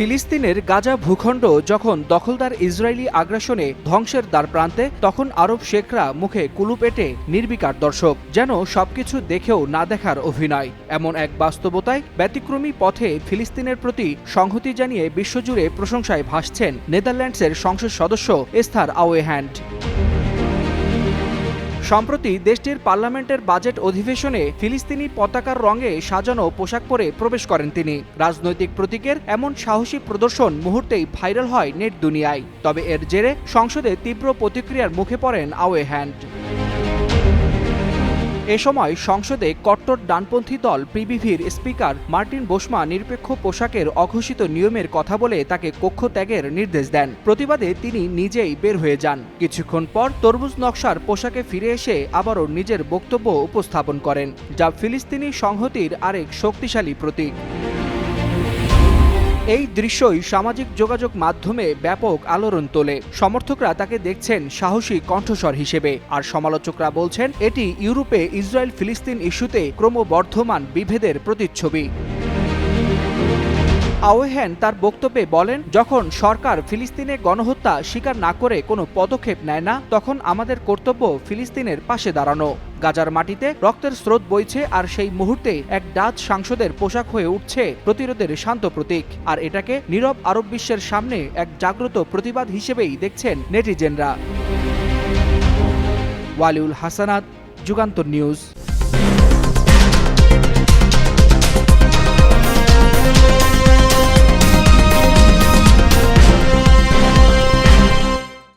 ফিলিস্তিনের গাজা ভূখণ্ড যখন দখলদার ইসরায়েলি আগ্রাসনে ধ্বংসের দ্বার প্রান্তে, তখন আরব শেখরা মুখে কুলুপ এটে নির্বিকার দর্শক, যেন সবকিছু দেখেও না দেখার অভিনয়। এমন এক বাস্তবতায় ব্যতিক্রমী পথে ফিলিস্তিনের প্রতি সংহতি জানিয়ে বিশ্বজুড়ে প্রশংসায় ভাসছেন নেদারল্যান্ডসের সংসদ সদস্য এস্থার আওয়েহ্যান্ড সম্প্রতি দেশটির পার্লামেন্টের বাজেট অধিবেশনে ফিলিস্তিনি পতাকার রঙে সাজানো পোশাক পরে প্রবেশ করেন তিনি। রাজনৈতিক প্রতীকের এমন সাহসী প্রদর্শন মুহূর্তেই ভাইরাল হয় নেট দুনিয়ায়। তবে এর জেরে সংসদে তীব্র প্রতিক্রিয়ার মুখে পড়েন আওয়ে হ্যান্ড এ সময় সংসদে কট্টর ডানপন্থী দল পিবিভির স্পিকার মার্টিন বোসমা নিরপেক্ষ পোশাকের অঘোষিত নিয়মের কথা বলে তাকে কক্ষ ত্যাগের নির্দেশ দেন। প্রতিবাদে তিনি নিজেই বের হয়ে যান। কিছুক্ষণ পর তরমুজ নকশার পোশাকে ফিরে এসে আবারও নিজের বক্তব্য উপস্থাপন করেন, যা ফিলিস্তিনি সংহতির আরেক শক্তিশালী প্রতীক। এই দৃশ্যই সামাজিক যোগাযোগ মাধ্যমে ব্যাপক আলোড়ন তোলে। সমর্থকরা তাকে দেখছেন সাহসী কণ্ঠস্বর হিসেবে। আর সমালোচকরা বলছেন, এটি ইউরোপে ইসরায়েল ফিলিস্তিন ইস্যুতে ক্রমবর্ধমান বিভেদের প্রতিচ্ছবি। আওয়েহ্যান তার বক্তব্যে বলেন, যখন সরকার ফিলিস্তিনে গণহত্যা স্বীকার না করে কোনো পদক্ষেপ নেয় না, তখন আমাদের কর্তব্য ফিলিস্তিনের পাশে দাঁড়ানো। গাজার মাটিতে রক্তের স্রোত বইছে আর সেই মুহূর্তে এক ডাচ সাংসদের পোশাক হয়ে উঠছে প্রতিরোধের শান্ত প্রতীক। আর এটাকে নীরব আরব বিশ্বের সামনে এক জাগ্রত প্রতিবাদ হিসেবেই দেখছেন নেটিজেনরা। ওয়ালিউল হাসানাত, যুগান্তর নিউজ।